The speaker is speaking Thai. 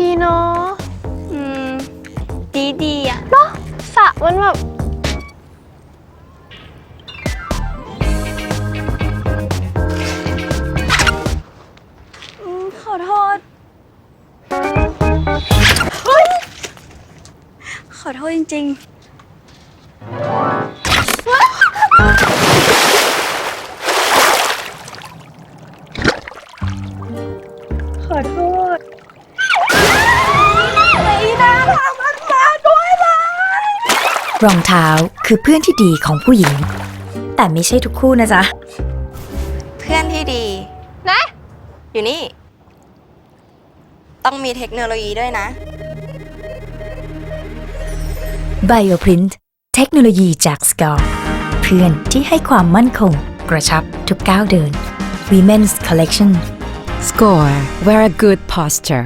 ดีเนาะ อืม ดีดีๆอะเนาะสระมันแบบ อืม ขอโทษ เฮ้ย ขอโทษจริงๆ ขอโทษ รองเท้าคือเพื่อนที่ดีของผู้หญิง แต่ไม่ใช่ทุกคู่นะจ๊ะ เพื่อนที่ดี นะ อยู่นี่ ต้องมีเทคโนโลยีด้วยนะ Bioprint เทคโนโลยีจาก Scar เพื่อนที่ให้ความมั่นคง กระชับทุกก้าวเดิน Women's Collection Score, wear a good posture.